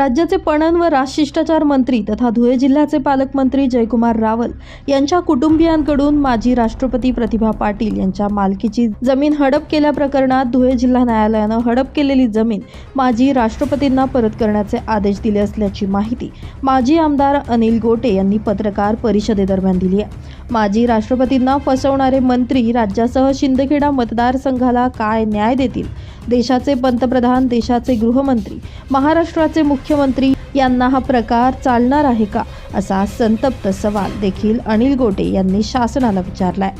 राज्याचे पणन व राजशिष्टाचार मंत्री तथा धुळे जिल्ह्याचे पालकमंत्री जयकुमार रावल यांच्या कुटुंबियांकडून माजी राष्ट्रपती प्रतिभा पाटील यांच्या मालकीची जमीन हडप केल्याप्रकरणात धुळे जिल्हा न्यायालयानं हडप केलेली जमीन माजी राष्ट्रपतींना परत करण्याचे आदेश दिले असल्याची माहिती माजी आमदार अनिल गोटे यांनी पत्रकार परिषदेदरम्यान दिली आहे. माजी राष्ट्रपतींना फसवणारे मंत्री राज्यासह शिंदखेडा मतदारसंघाला काय न्याय देतील? देशाचे पंतप्रधान देशाचे गृहमंत्री महाराष्ट्राचे मुख्यमंत्री यांना हा प्रकार चालणार आहे का? असा संतप्त सवाल देखील अनिल गोटे यांनी शासनाला विचारलाय.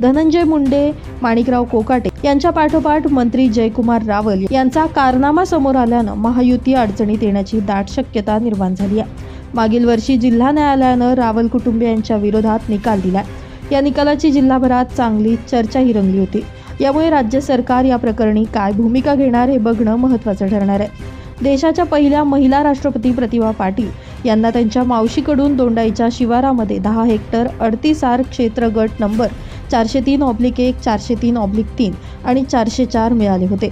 धनंजय मुंडे माणिकराव कोकाटे यांच्या पाठोपाठ मंत्री जयकुमार रावल यांचा कारनामा समोर आल्यानं महायुती अडचणीत येण्याची दाट शक्यता निर्माण झाली आहे. मागील वर्षी जिल्हा न्यायालयानं रावल कुटुंबियांच्या विरोधात निकाल दिलाय. या निकालाची जिल्हाभरात चांगली चर्चाही रंगली होती. यामुळे राज्य सरकार या प्रकरणी काय भूमिका घेणार हे बघणं महत्त्वाचं ठरणार आहे. देशाच्या पहिल्या महिला राष्ट्रपती प्रतिभा पाटील यांना त्यांच्या मावशीकडून दोंडाईच्या शिवारामध्ये दहा हेक्टर अडतीस आर क्षेत्र गट नंबर चारशे तीन ऑब्लिक एक चारशे तीन ऑब्लिक तीन आणि चारशे चार मिळाले होते.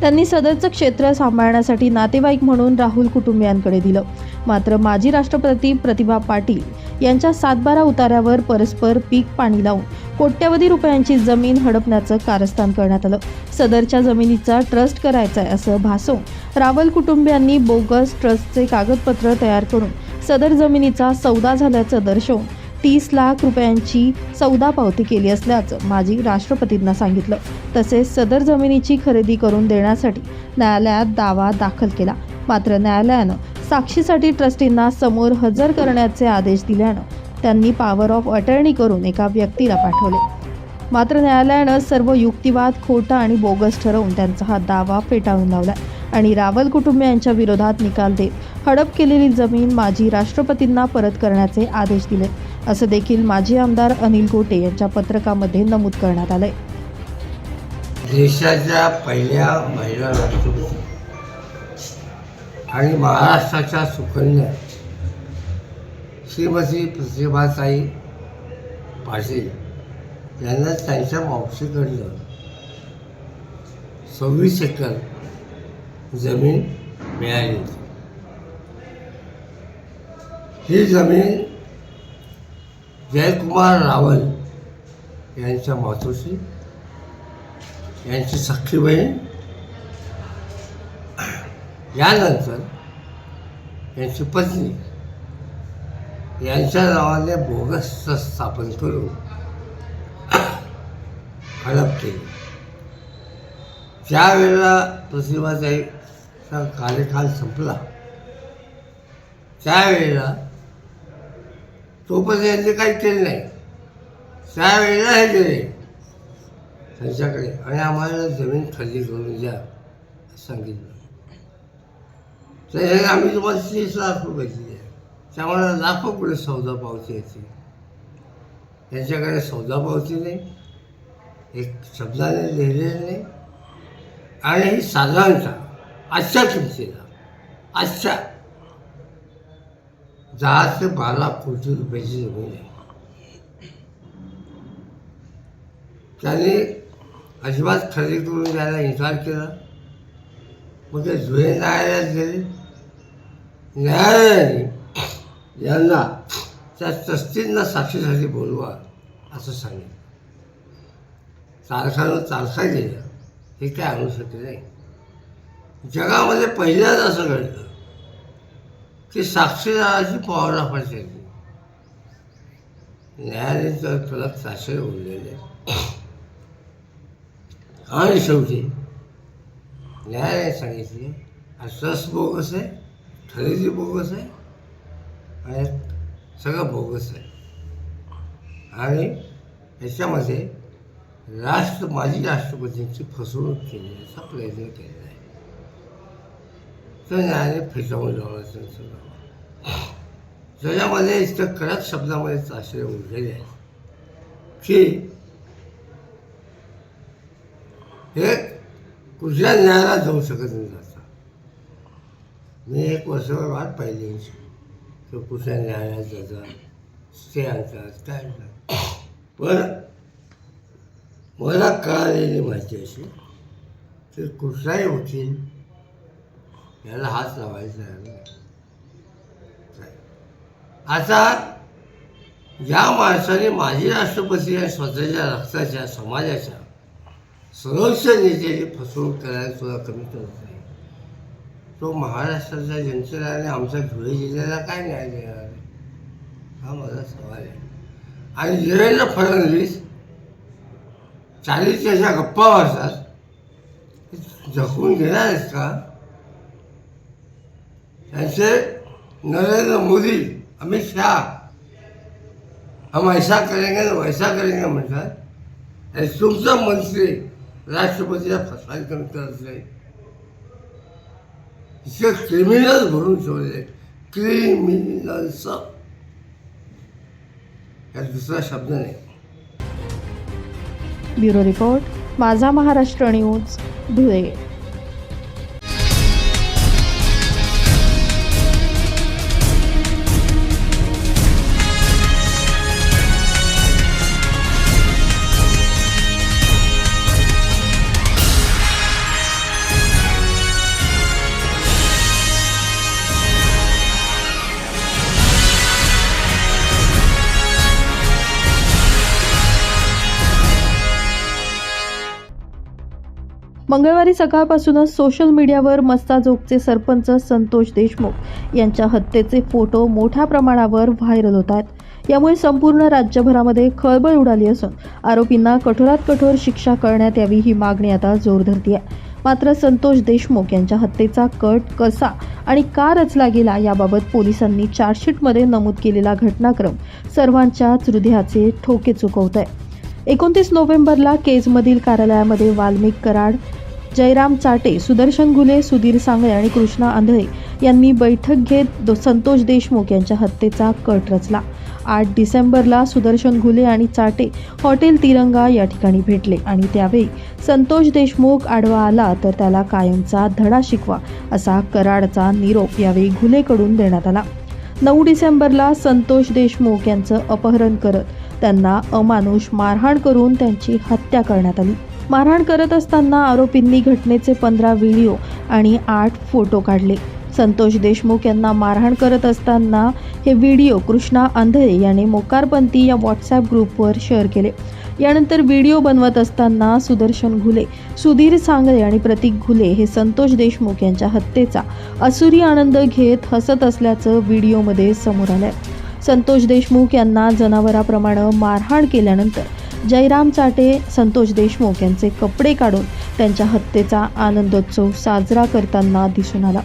त्यांनी सदरचं क्षेत्र सांभाळण्यासाठी नातेवाईक म्हणून राहुल कुटुंबियांकडे दिलं. मात्र माजी राष्ट्रपती प्रतिभा पाटील यांच्या सातबारा उतार्यावर परस्पर पीक पाणी लावून कोट्यवधी रुपयांची जमीन हडपण्याचं कारस्थान करण्यात आलं. सदरच्या जमिनीचा ट्रस्ट करायचा आहे असं भासवून रावल कुटुंबियांनी बोगस ट्रस्टचे कागदपत्र तयार करून सदर जमिनीचा सौदा झाल्याचं दर्शवून तीस लाख रुपयांची सौदा पावती केली असल्याचं माजी राष्ट्रपतींना सांगितलं. तसेच सदर जमिनीची खरेदी करून देण्यासाठी न्यायालयात दावा दाखल केला. मात्र न्यायालयानं साक्षीसाठी ट्रस्टींना समोर हजर करण्याचे आदेश दिल्यानं त्यांनी पॉवर ऑफ अटर्नी करून एका व्यक्तीला पाठवले. मात्र न्यायालयानं सर्व युक्तिवाद खोटा आणि बोगस ठरवून त्यांचा हा दावा फेटाळून लावला आणि रावल कुटुंबियांच्या विरोधात निकाल देत हडप केलेली जमीन माजी राष्ट्रपतींना परत करण्याचे आदेश दिले. असं देखील माजी आमदार अनिल गोटे यांच्या पत्रकामध्ये नमूद करण्यात आलंय. देशाच्या पहिल्या महिला राष्ट्रपती. आणि महाराष्ट्राच्या सुकन्या. श्रीमती प्रतिभाताई पाटील यांना त्यांच्या मावशीकडनं सव्वीस एकर जमीन मिळाली होती. ही जमीन जयकुमार रावल यांच्या मातोश्री यांची सख्खी बहीण. यानंतर यांची पत्नी. यांच्या नावाने बोगस स्थापन करून हडप केली. त्यावेळेला प्रतिभाताईचा कार्यकाल संपला त्यावेळेला तोपर्यंत यांनी काही केलं नाही. त्यावेळेला हे गेले त्यांच्याकडे आणि आम्हाला जमीन खरेदी करून द्या सांगितलं. तर आम्ही तुम्हाला तीस लाख रुपये दिले. त्यामुळे लाखो पुढे सौदा पावती येते. त्यांच्याकडे सौदा पावती नाही. एक शब्दाने लिहिलेलं नाही. आणि ही साधारणतः आजच्या किमतीला आजच्या दहा ते बारा कोटी रुपयाची जमीन आहे. त्याने अजिबात खरेदी करून द्यायला इन्कार केला. मग ते जुळे न्यायालयात गेले. न्यायालयाने यांना त्या ट्रस्टींना साक्षीसाठी बोलवा असं सांगितलं. तारखानं तारखा गेल्या हे काय आणू शकले नाही जगामध्ये पहिल्यांदा असं घडलं की साक्षीदाराची पॉवर पाहिजे तर तुला साक्षर बोललेले आणि शेवटी न्यायालयाने सांगितले हा ट्रस्ट बोगस आहे खरेदी बोगस आहे आणि सगळं बोगस आहे. आणि याच्यामध्ये राष्ट्र माजी राष्ट्रपतींची फसवणूक केल्याचा प्रयत्न केलेला आहे. तर न्यायालय फेटाळून लावण्याचं त्यांचं नाव त्याच्यामध्ये इतकं कडक शब्दामध्ये आश्रय उरलेले आहेत की हे कुठल्या न्यायालयात जाऊ शकत नाही. मी एक वर्षभर वाट पाहिली तो की कुठल्या न्यायालयात जातात आणतात काय आणतात. पण मला कळालेली माहिती अशी तर कुठलाही वकील याला हात लावायचा आता ज्या माणसाने माजी राष्ट्रपती आणि स्वतःच्या रक्ताच्या समाजाच्या सर्वोच्च नेत्याची फसवणूक करायला सुद्धा कमी करत नाही तो महाराष्ट्राचा जनतेला आणि आमच्या धुळे जिल्ह्याला काय न्याय देणार आहे? हा माझा सवाल आहे. आणि देवेंद्र फडणवीस चालीस ज्या गप्पा मारतात. जखून घेणार आहेत का? त्यांचे नरेंद्र मोदी अमित शहा हम ऐसा करेंगे ना वैसा करेंगे म्हणतात. आणि तुमचा मंत्री राष्ट्रपतीला फसवायचं करत नाही. इतके क्रिमिनल भरून ठेवले क्रिमिनल्स यात दुसरा शब्द नाही. ब्युरो रिपोर्ट माझा महाराष्ट्र न्यूज धुळे. मंगळवारी सकाळपासूनच सोशल मीडियावर मस्ताजोगचे सरपंच संतोष देशमुख यांच्या हत्येचे फोटो मोठ्या प्रमाणावर व्हायरल होत आहेत यामुळे संपूर्ण राज्यभरामध्ये खळबळ उडाली असून आरोपींना कठोरात कठोर शिक्षा करण्यात यावी ही मागणी आता जोर धरती आहे मात्र संतोष देशमुख यांच्या हत्येचा कट कसा आणि का रचला गेला याबाबत पोलिसांनी चार्जशीटमध्ये नमूद केलेला घटनाक्रम सर्वांच्याच हृदयाचे ठोके चुकवत आहे एकोणतीस नोव्हेंबरला केजमधील कार्यालयामध्ये वाल्मिक कराड जयराम चाटे सुदर्शन घुले सुधीर सांगळे आणि कृष्णा आंधळे यांनी बैठक घेत दो- संतोष देशमुख यांच्या हत्येचा कट रचला. आठ डिसेंबरला सुदर्शन घुले आणि चाटे हॉटेल तिरंगा या ठिकाणी भेटले आणि त्यावेळी संतोष देशमुख आडवा आला तर त्याला कायमचा धडा शिकवा असा कराडचा निरोप यावेळी घुलेकडून देण्यात आला. नऊ डिसेंबरला संतोष देशमुख यांचं अपहरण करत त्यांना अमानुष मारहाण करून त्यांची हत्या करण्यात आली. मारहाण करत असताना आरोपींनी घटनेचे पंधरा व्हिडिओ आणि आठ फोटो काढले. संतोष देशमुख यांना मारहाण करत असताना हे व्हिडिओ कृष्णा आंधळे याने मोकारपंथी या व्हॉट्सॲप ग्रुपवर शेअर केले. यानंतर व्हिडिओ बनवत असताना सुदर्शन घुले सुधीर सांगळे आणि प्रतीक घुले हे संतोष देशमुख यांच्या हत्येचा असुरी आनंद घेत हसत असल्याचं व्हिडिओमध्ये समोर आलंय. संतोष देशमुख यांना जनावराप्रमाणे मारहाण केल्यानंतर जयराम चाटे संतोष देशमुख यांचे कपडे काढून त्यांच्या हत्येचा आनंदोत्सव साजरा करताना दिसून आला.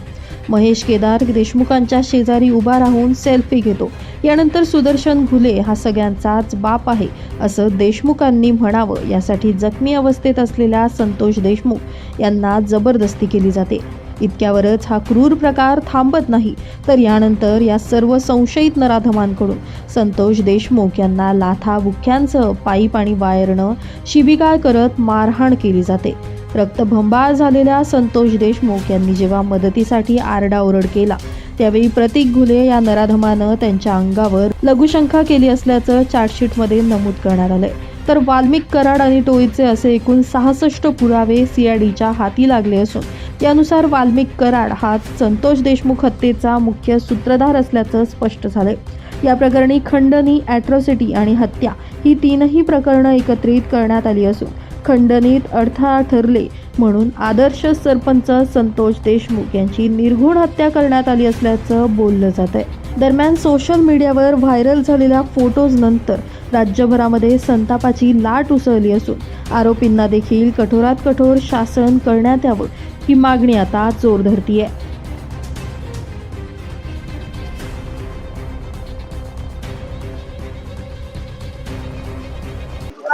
महेश केदार देशमुखांच्या शेजारी उभा राहून सेल्फी घेतो. यानंतर सुदर्शन घुले हा सगळ्यांचाच बाप आहे असं देशमुखांनी म्हणावं. यासाठी जखमी अवस्थेत असलेल्या संतोष देशमुख यांना जबरदस्ती केली जाते. इतक्यावरच हा क्रूर प्रकार थांबत नाही. तर यानंतर या सर्व संशयित नराधमांकडून संतोष देशमुख यांना लाथा बुख्यांसह पाईप आणि वायरनं शिबिगाळ करत मारहाण केली जाते. रक्तभंबाळ झालेल्या संतोष देशमुख यांनी जेव्हा मदतीसाठी आरडाओरड केला त्यावेळी प्रतीक घुले या नराधमानं त्यांच्या अंगावर लघुशंका केली असल्याचं चार्जशीटमध्ये नमूद करण्यात आलंय. तर वाल्मिक कराड आणि टोळीचे असे एकूण सहासष्ट पुरावे सीआयडीच्या हाती लागले असून यानुसार वाल्मिक कराड हा संतोष देशमुख हत्येचा मुख्य सूत्रधार असल्याचं स्पष्ट झालंय. या प्रकरणी खंडणी ॲट्रॉसिटी आणि हत्या ही तीनही प्रकरणं एकत्रित करण्यात आली असून खंडणीत अडथळा ठरले म्हणून आदर्श सरपंच संतोष देशमुख यांची निर्घुण हत्या करण्यात आली असल्याचं बोललं जात आहे दरम्यान सोशल मीडियावर व्हायरल झालेल्या फोटोज नंतर राज्यभरामध्ये संतापाची लाट उसळली असून आरोपींना देखील कठोरात कठोर शासन करण्यात यावं ही मागणी आता जोर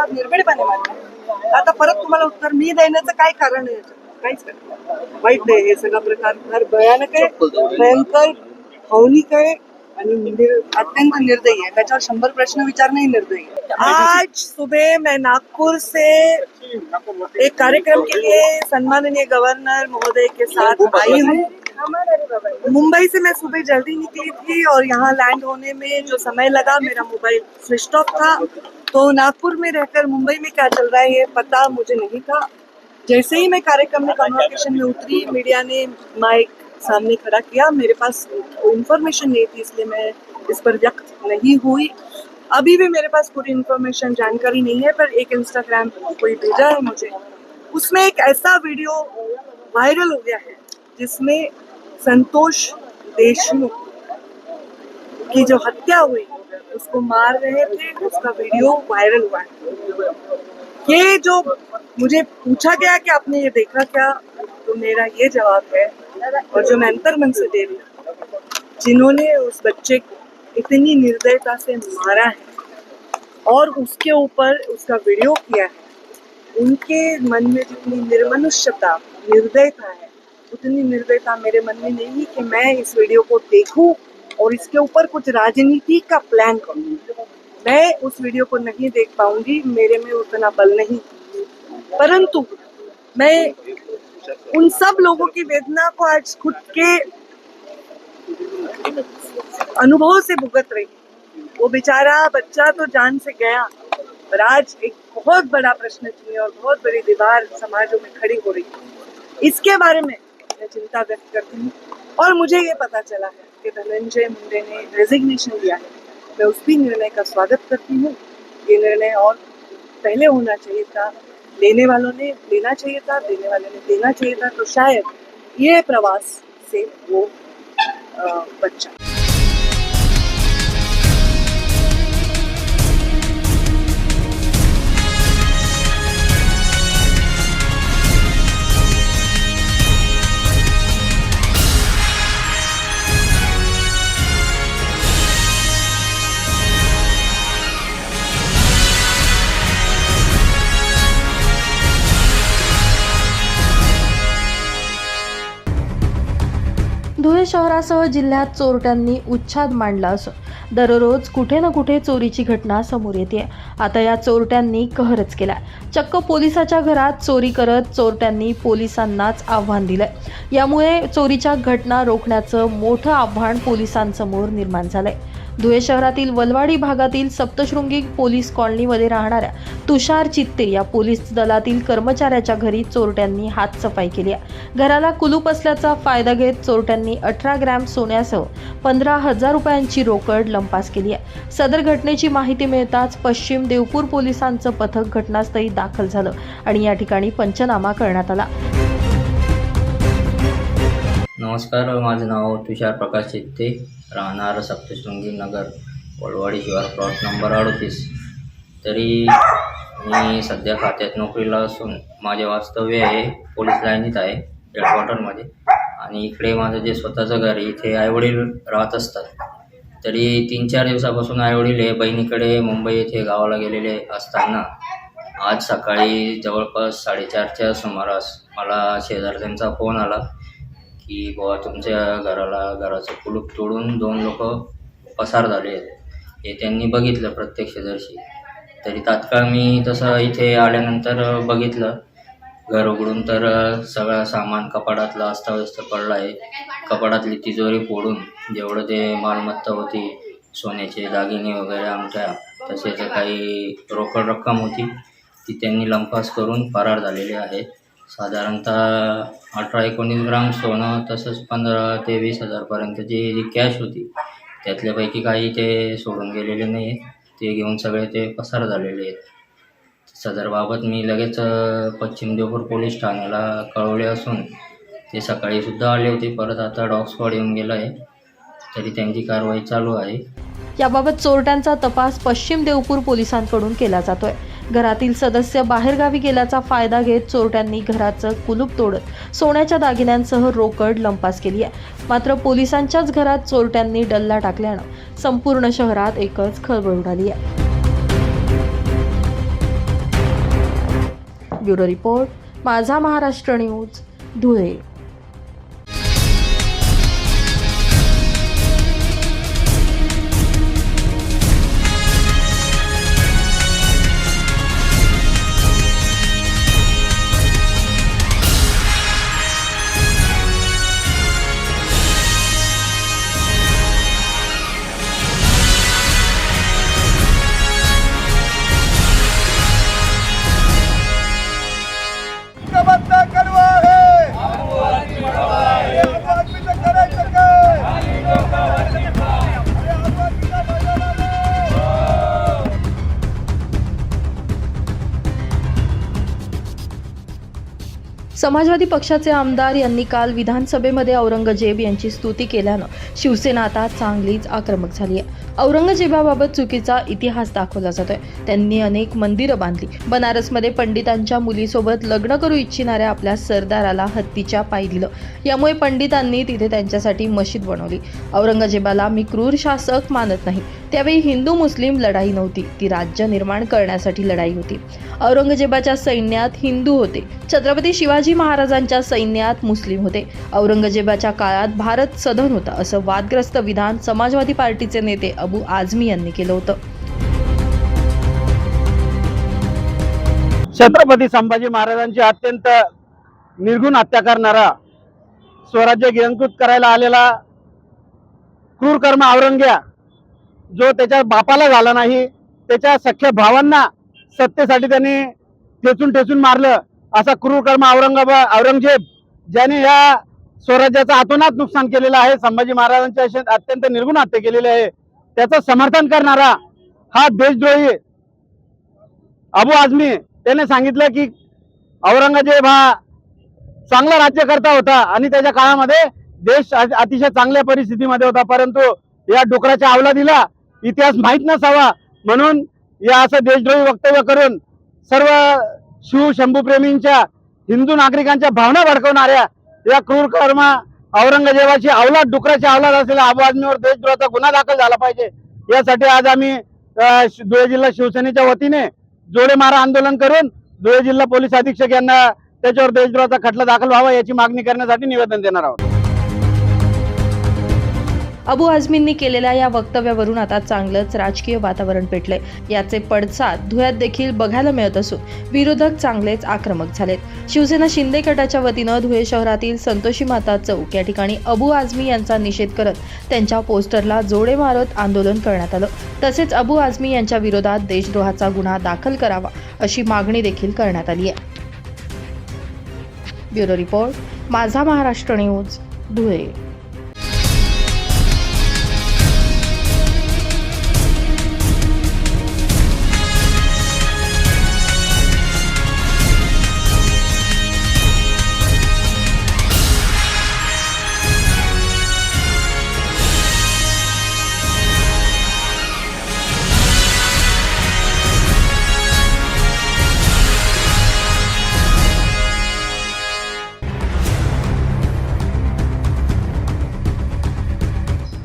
निर्भीडपणे मांडलं आता परत तुम्हाला उत्तर मी देण्याचं काय कारण आहे? काहीच कारण नाही. वाईट आहे हे सगळा प्रकार फार भयानक आहे भयंकर भावनिक आहे आणि निर- अत्यंत निर्दयी है त्याच्यावर शंभर प्रश्न विचारना ही निर्दयी है आज सुबह मैं नागपुर से एक कार्यक्रम के लिए सम्माननीय गवर्नर महोदय के साथ आई हूँ। मुंबई से मैं सुबह जल्दी निकली थी और यहाँ लैंड होने में जो समय लगा मेरा मोबाइल स्विच ऑफ़ था। तो नागपुर में रहकर मुंबई में क्या चल रहा है ये पता मुझे नहीं था। जैसे ही मैं कार्यक्रम में कन्वर्सेशन में उतरी मीडिया ने माइक सामने खड़ा किया। मेरे पास इंफॉर्मेशन नहीं थी, इसलिए मैं इस पर व्यक्त नहीं हुई। अभी भी मेरे पास पूरी इंफॉर्मेशन जानकारी नहीं है, पर एक इंस्टाग्राम कोई भेजा है मुझे। उसमें एक ऐसा वीडियो वायरल हो गया है, जिसमें संतोष देशमुख की जो हत्या हुई, उसको मार रहे थे, उसका वीडियो वायरल हुआ है। ये जो मुझे पूछा गया कि आपने ये देखा क्या तो मेरा ये जवाब है और जो मैं अंतर मन से दे रही जिन्होंने उस बच्चे को इतनी निर्दयता से मारा है और उसके ऊपर उसका वीडियो किया है, उनके मन में जितनी निर्मनुष्यता, निर्दयता है, उतनी निर्दयता मेरे मन में नहीं कि मैं इस वीडियो को देखूँ और इसके ऊपर कुछ राजनीति का प्लान करूँ। मैं उस वीडियो को नहीं देख पाऊँगी, मेरे में उतना बल नहीं। परंतु मैं उन सब लोगों की वेदना को आज खुद के अनुभव से भुगत रही। वो बेचारा बच्चा तो जान से गया, पर आज एक बहुत बड़ा प्रश्न चिन्ह और बहुत बड़ी दीवार समाजों में खड़ी हो रही। है इसके बारे में मैं चिंता व्यक्त करती हूँ और मुझे ये पता चला है कि धनंजय मुंडे ने रेजिग्नेशन दिया है। मैं उस भी निर्णय का स्वागत करती हूँ। ये निर्णय और पहले होना चाहिए था। लेने वालों ने लेना चाहिए था देने वाले ने देना चाहिए था तो शायद ये प्रवास से वो बच्चा धुळे शहरासह जिल्ह्यात चोरट्यांनी उच्छाद मांडला असून दररोज कुठे ना कुठे चोरीची घटना समोर येते. आता या चोरट्यांनी कहरच केला चक्क पोलिसाच्या घरात चोरी करत चोरट्यांनी पोलिसांनाच आव्हान दिलंय. यामुळे चोरीच्या घटना रोखण्याचं मोठं आव्हान पोलिसांसमोर निर्माण झालंय. धुळे शहरातील वलवाडी भागातील सप्तशृंगी पोलीस कॉलनीमध्ये राहणाऱ्या तुषार चित्ते या पोलीस दलातील कर्मचाऱ्याच्या घरी चोरट्यांनी हातसफाई केली आहे. घराला कुलूप असल्याचा फायदा घेत चोरट्यांनी अठरा ग्रॅम सोन्यासह पंधरा हजार रुपयांची रोकड लंपास केली आहे. सदर घटनेची माहिती मिळताच पश्चिम देवपूर पोलिसांचं पथक घटनास्थळी दाखल झालं आणि या ठिकाणी पंचनामा करण्यात आला. नमस्कार माझं नाव तुषार प्रकाश चित्ते राहणार सप्तशृंगी नगर वलवाडी शिवार प्लॉट नंबर अडतीस. तरी मी सध्या खात्यात नोकरीला असून माझे वास्तव्य आहे पोलीस लाईनीत आहे हेडक्वार्टरमध्ये आणि इकडे माझं जे स्वतःचं घर आहे इथे आईवडील राहत असतात. तरी तीन चार दिवसापासून आईवडील हे बहिणीकडे मुंबई येथे गावाला गेलेले असताना आज सकाळी जवळपास साडेचारच्या सुमारास मला शेजारच्यांचा फोन आला. की बुवा तुमच्या घराला घराचं कुलूप तोडून दोन लोक पसार झाले आहेत. हे त्यांनी बघितलं प्रत्यक्षदर्शी. तरी तात्काळ मी तसं इथे आल्यानंतर बघितलं. घर उघडून तर सगळं सामान कपाडातलं अस्ताव्यस्त पडलं आहे. कपाडातली तिजोरी फोडून जेवढं ते मालमत्ता होती सोन्याचे दागिने वगैरे आमच्या तसेच काही रोकड रक्कम होती ती त्यांनी लंपास करून फरार झालेले आहेत साधारणतः अठरा एकोणीस ग्राम सोनं तसंच पंधरा ते वीस हजारपर्यंतची जी कॅश होती त्यातल्यापैकी काही ते सोडून गेलेले नाही आहेत ते घेऊन सगळे ते पसार झालेले आहेत. सदरबाबत मी लगेच पश्चिम देवपूर पोलीस ठाण्याला कळवले असून ते सकाळीसुद्धा आले होते. परत आता डॉग स्क्वॉड येऊन गेला आहे तरी त्यांची कारवाई चालू आहे. याबाबत चोरट्यांचा तपास पश्चिम देवपूर पोलिसांकडून केला जातोय. घरातील सदस्य बाहेरगावी गेल्याचा फायदा घेत चोरट्यांनी घराचं कुलूप तोडत सोन्याच्या दागिन्यांसह रोकड लंपास केली आहे. मात्र पोलिसांच्याच घरात चोरट्यांनी डल्ला टाकल्यानं संपूर्ण शहरात एकच खळबळ उडाली आहे. ब्युरो रिपोर्ट माझा महाराष्ट्र न्यूज धुळे. समाजवादी पक्षाचे आमदार यांनी काल विधानसभेमध्ये औरंगजेब यांची स्तुती केल्यानं शिवसेना आता चांगलीच आक्रमक झाली आहे. औरंगजेबाबाबत चुकीचा इतिहास दाखवला जातोय. त्यांनी अनेक मंदिरं बांधली. बनारसमध्ये पंडितांच्या मुलीसोबत लग्न करू इच्छिणाऱ्या आपल्या सरदाराला हत्तीच्या पाय दिलं. यामुळे पंडितांनी तिथे त्यांच्यासाठी मशीद बनवली. औरंगजेबाला मी क्रूर शासक मानत नाही. त्यावेळी हिंदू मुस्लिम लढाई नव्हती. ती राज्य निर्माण करण्यासाठी लढाई होती. औरंगजेबाच्या सैन्यात हिंदू होते. छत्रपती शिवाजी महाराजांच्या सैन्यात मुस्लिम होते. औरंगजेबाच्या काळात भारत सधन होता असं वादग्रस्त विधान समाजवादी पार्टीचे नेते अबू आझमी यांनी केलं होतं. छत्रपती संभाजी महाराजांची अत्यंत निर्गुण हत्या करणारा स्वराज्य गिळंकृत करायला आलेला क्रूर कर्म औरंग्या जो त्याच्या बापाला झाला नाही त्याच्या सख्या भावांना सत्तेसाठी त्यांनी ठेचून ठेचून मारलं. असा क्रूर कर्म औरंगाबाद औरंगजेब ज्याने या स्वराज्याचं अतोनात नुकसान केलेलं आहे संभाजी महाराजांच्या अत्यंत निर्गुण हत्या केलेली आहे. त्याचं समर्थन करणारा हा देशद्रोही अबू आझमी त्याने सांगितलं की औरंगजेब हा चांगला राज्यकर्ता होता आणि त्याच्या काळामध्ये देश अतिशय चांगल्या परिस्थितीमध्ये होता. परंतु या डुकराच्या दिला इतिहास माहीत नसावा म्हणून या असं देशद्रोही वक्तव्य करून सर्व शिव शंभूप्रेमींच्या हिंदू नागरिकांच्या भावना भडकवणाऱ्या या क्रूर कर्मा औरंगजेबाची अवलाद डुकराच्या अवलाद असलेल्या अबू आदमीवर देशद्रोहाचा गुन्हा दाखल झाला पाहिजे. यासाठी आज आम्ही धुळे जिल्हा शिवसेनेच्या वतीने जोडे मारा आंदोलन करून धुळे जिल्हा पोलीस अधीक्षक यांना त्याच्यावर देशद्रोहाचा खटला दाखल व्हावा याची मागणी करण्यासाठी निवेदन देणार आहोत. अबू आझमींनी केलेल्या या वक्तव्यावरून आता चांगलंच राजकीय वातावरण पेटलंय. याचे पडसाद धुळ्यात देखील बघायला मिळत असून विरोधक चांगलेच आक्रमक झालेत. शिवसेना शिंदे गटाच्या वतीनं धुळे शहरातील संतोषी माता चौक या ठिकाणी अबू आझमी यांचा निषेध करत त्यांच्या पोस्टरला जोडे मारत आंदोलन करण्यात आलं. तसेच अबू आझमी यांच्या विरोधात देशद्रोहाचा गुन्हा दाखल करावा अशी मागणी देखील करण्यात आली आहे. ब्युरो रिपोर्ट माझा महाराष्ट्र न्यूज धुळे.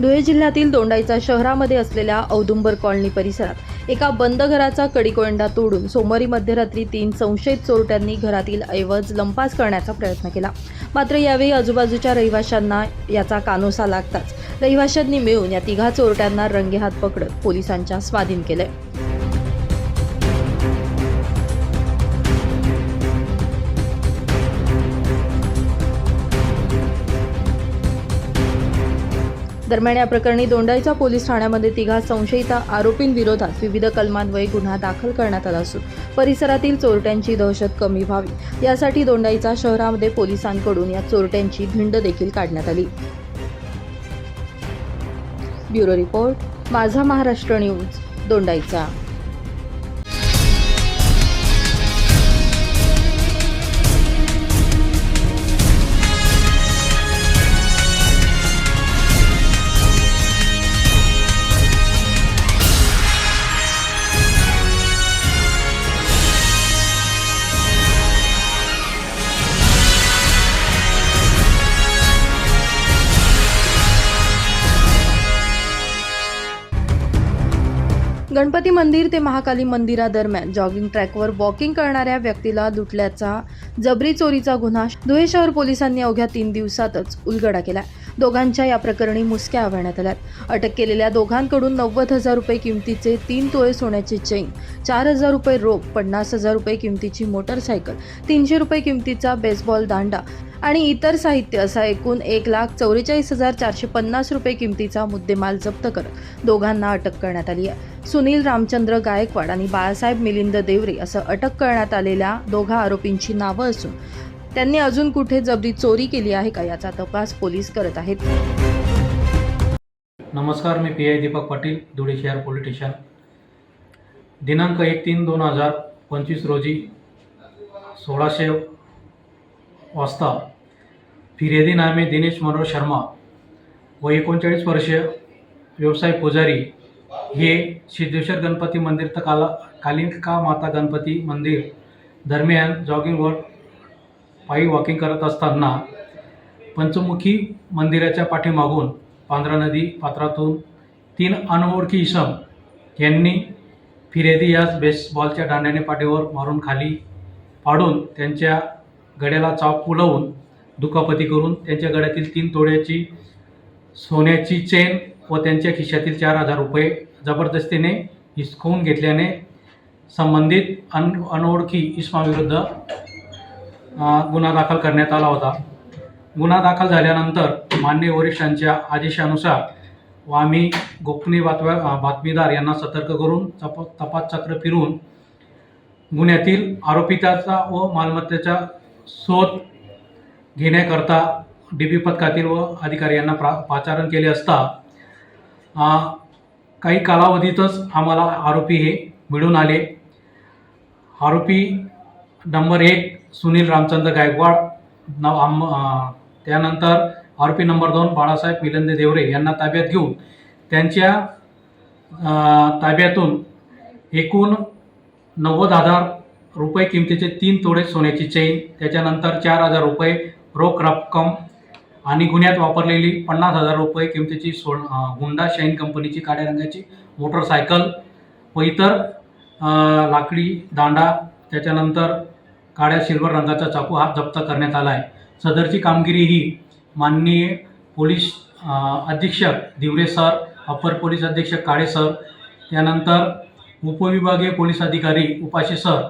धुळे जिल्ह्यातील दोंडाईचा शहरामध्ये असलेल्या औदुंबर कॉलनी परिसरात एका बंद घराचा कडीकोंडा तोडून सोमवारी मध्यरात्री तीन संशयित चोरट्यांनी घरातील ऐवज लंपास करण्याचा प्रयत्न केला. मात्र यावेळी आजूबाजूच्या रहिवाशांना याचा कानोसा लागताच रहिवाशांनी मिळून या तिघा चोरट्यांना रंगेहात पकडत पोलिसांच्या स्वाधीन केले दरम्यान या प्रकरणी दोंडाईचा पोलीस ठाण्यामध्ये तिघा संशयित आरोपींविरोधात विविध कलमान्वये गुन्हा दाखल करण्यात आला असून परिसरातील चोरट्यांची दहशत कमी व्हावी. यासाठी दोंडाईचा शहरामध्ये पोलिसांकडून या चोरट्यांची भिंड देखील काढण्यात आली. ब्युरो रिपोर्ट माझा महाराष्ट्र न्यूज दोंडाईचा. गणपती मंदिर ते महाकाली मंदिरादरम्यान जॉगिंग ट्रॅकवर वॉकिंग करणाऱ्या व्यक्तीला लुटल्याचा जबरी चोरीचा गुन्हा धुळे शहर पोलिसांनी अवघ्या तीन दिवसातच उलगडा केला दोघांच्या या प्रकरणी मुसक्या आवळण्यात आल्यात. अटक केलेल्या दोघांकडून नव्वद हजार रुपये किमतीचे तीन तोळे सोन्याचे चैन चार हजार रुपये रोप पन्नास हजार रुपये किमतीची मोटरसायकल तीनशे रुपये किमतीचा बेसबॉल दांडा आणि इतर साहित्य असा एकूण एक लाख चौवेचाळीस हजार चारशे पन्नास रुपये किमतीचा मुद्देमाल जप्त करत दोघांना अटक करण्यात आली आहे. सुनील रामचंद्र गायकवाड आणि बाळासाहेब मिलिंद देवरे असं अटक करण्यात आलेल्या दोघा आरोपींची नावं असून त्यांनी अजून कुठे जबरी चोरी केली आहे का याचा तपास पोलीस करत आहेत. नमस्कार मी पी आय दीपक पाटील धुळे शहर पोलीस स्टेशन. दिनांक एक तीन दोन हजार पंचवीस रोजी सोळाशे वाजता फिर्यादी नामे दिनेश मनोहर शर्मा व एकोणचाळीस वर्षीय व्यवसाय पुजारी हे सिद्धेश्वर गणपती मंदिर तर काला कालिका माता गणपती मंदिर दरम्यान जॉगिंगवर पायी वॉकिंग करत असताना पंचमुखी मंदिराच्या पाठीमागून पांढरा नदी पात्रातून तीन अनोळखी इसम यांनी फिरेदी यास बेसबॉलच्या दांड्याने पाठीवर मारून खाली पाडून त्यांच्या गड्याला चाप फुलवून दुखापती करून त्यांच्या गड्यातील तीन तोड्याची सोन्याची चेन व त्यांच्या खिशातील चार हजार रुपये जबरदस्तीने हिसकवून घेतल्याने संबंधित अन अनोळखी इस्माविरुद्ध गुन्हा दाखल करण्यात आला होता. गुन्हा दाखल झाल्यानंतर मान्य वरिष्ठांच्या आदेशानुसार व आम्ही गोपनीय बातम्या बातमीदार यांना सतर्क करून तप तपास चक्र फिरून गुन्ह्यातील आरोपिताचा व मालमत्तेचा शोध घेण्याकरता डी पी पथकातील व अधिकारी यांना प्रा पाचारण केले असता काही कालावधीतच आम्हाला आरोपी हे मिळून आले. आरोपी नंबर एक सुनील रामचंद्र गायकवाड नाव आम त्यानंतर आरोपी नंबर दोन बाळासाहेब मिलंदे देवरे यांना ताब्यात घेऊन त्यांच्या ताब्यातून एकूण नव्वद हजार रुपये किमतीचे तीन तोडे सोन्याची चेन त्याच्यानंतर चार हजार रुपये रोख रक्कम आणि गुन्ह्यात वापरलेली पन्नास हजार रुपये किमतीची सो अ, हुंडा शाईन कंपनीची काळ्या रंगाची मोटरसायकल व इतर लाकडी दांडा. त्याच्यानंतर काळ्या सिल्वर रंगाचा चाकू हा जप्त करण्यात आला आहे. सदरची कामगिरी ही माननीय पोलीस अधीक्षक दिवरे सर अपर पोलीस अधीक्षक काळे सर त्यानंतर उपविभागीय पोलीस अधिकारी उपाशी सर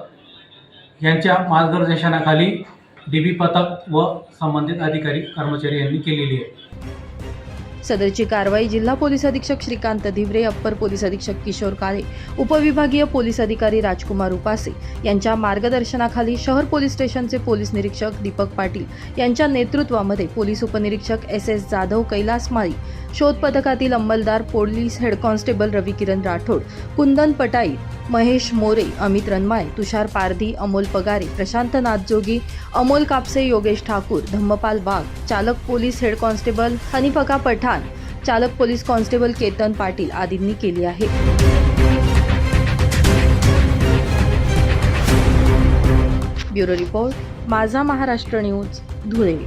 यांच्या मार्गदर्शनाखाली डी बी पथक व संबंधित अधिकारी कर्मचारी यांनी केलेली आहे. सदरची कारवाई जिल्हा पोलीस अधीक्षक श्रीकांत धिवरे अप्पर पोलीस अधीक्षक किशोर काळे उपविभागीय पोलीस अधिकारी राजकुमार उपासे यांच्या मार्गदर्शनाखाली शहर पोलीस स्टेशनचे पोलीस निरीक्षक दीपक पाटील यांच्या नेतृत्वामध्ये पोलीस उपनिरीक्षक एस एस जाधव कैलास माळी शोध पथकातील अंमलदार police head constable Ravi Kiran Rathod Kundan Patai Mahesh More Amit रनमाळे तुषार पारधी अमोल पगारे प्रशांत नाथजोगी अमोल कापसे योगेश ठाकूर धम्मपाल वाघ चालक police head constable Hanifka Pathan चालक पोलीस कॉन्स्टेबल केतन पाटील आदींनी केली आहे. ब्युरो रिपोर्ट माझा महाराष्ट्र न्यूज धुळे.